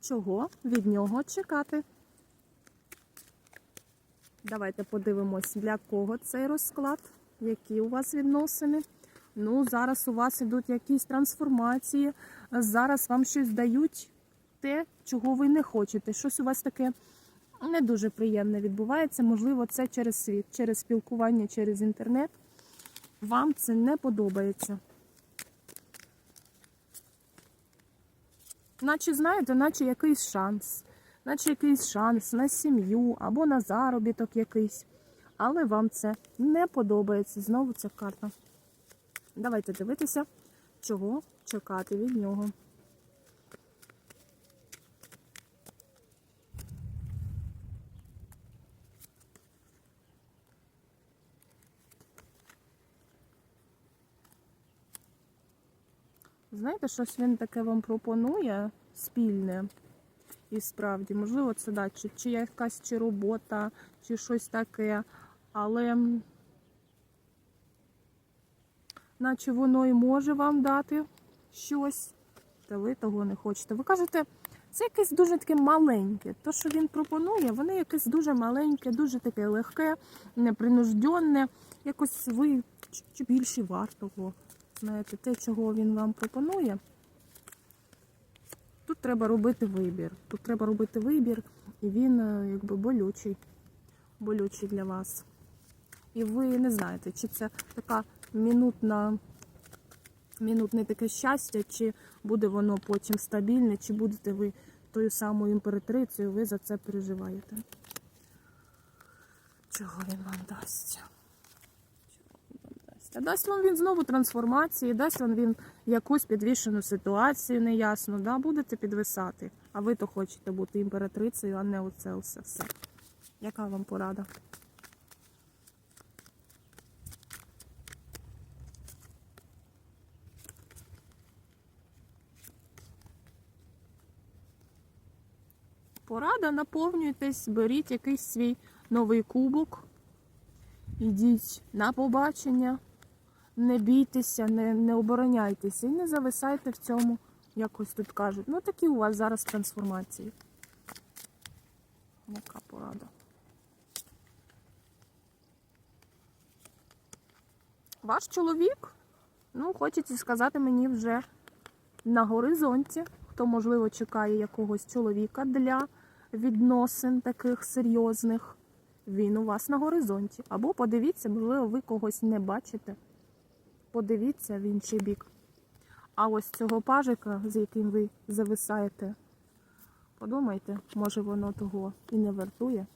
Чого від нього чекати? Давайте подивимось, для кого цей розклад, які у вас відносини. Ну, зараз у вас ідуть якісь трансформації, зараз вам щось дають те, чого ви не хочете. Щось у вас таке не дуже приємне відбувається. Можливо, це через світ, через спілкування, через інтернет. Вам це не подобається. Наче, знаєте, наче якийсь шанс, наче якийсь шанс на сім'ю або на заробіток якийсь. Але вам це не подобається. Знову ця карта. Давайте дивитися, чого чекати від нього. Знаєте, щось він таке вам пропонує спільне. І справді, можливо, це да, чи, чи якась чи робота, чи щось таке. Але наче воно і може вам дати щось, та ви того не хочете. Ви кажете, це якесь дуже таке маленьке. То, що він пропонує, воно якесь дуже маленьке, дуже таке легке, непринужденне. Якось ви чи- більше вартого. Знаєте, те, чого він вам пропонує. Тут треба робити вибір. Тут треба робити вибір, і він е, якби болючий. Болючий для вас. І ви не знаєте, чи це така мінутна, мінутне таке щастя, чи буде воно потім стабільне, чи будете ви тою самою імператрицею, ви за це переживаєте. Чого він вам дасть? Та дасть вам він знову трансформації, дасть вам він якусь підвішену ситуацію неясну, да? будете підвисати. А ви то хочете бути імператрицею, а не оце все все. Яка вам порада? Порада, наповнюйтесь, беріть якийсь свій новий кубок, ідіть на побачення, не бійтеся, не, не обороняйтеся і не зависайте в цьому, якось тут кажуть. Ну такі у вас зараз трансформації. Яка порада? Ваш чоловік, ну, хочеться сказати мені вже на горизонті, хто, можливо, чекає якогось чоловіка для відносин таких серйозних. Він у вас на горизонті. Або подивіться, можливо, ви когось не бачите. Подивіться в інший бік. А ось цього пажика, з яким ви зависаєте, подумайте, може воно того і не вартує.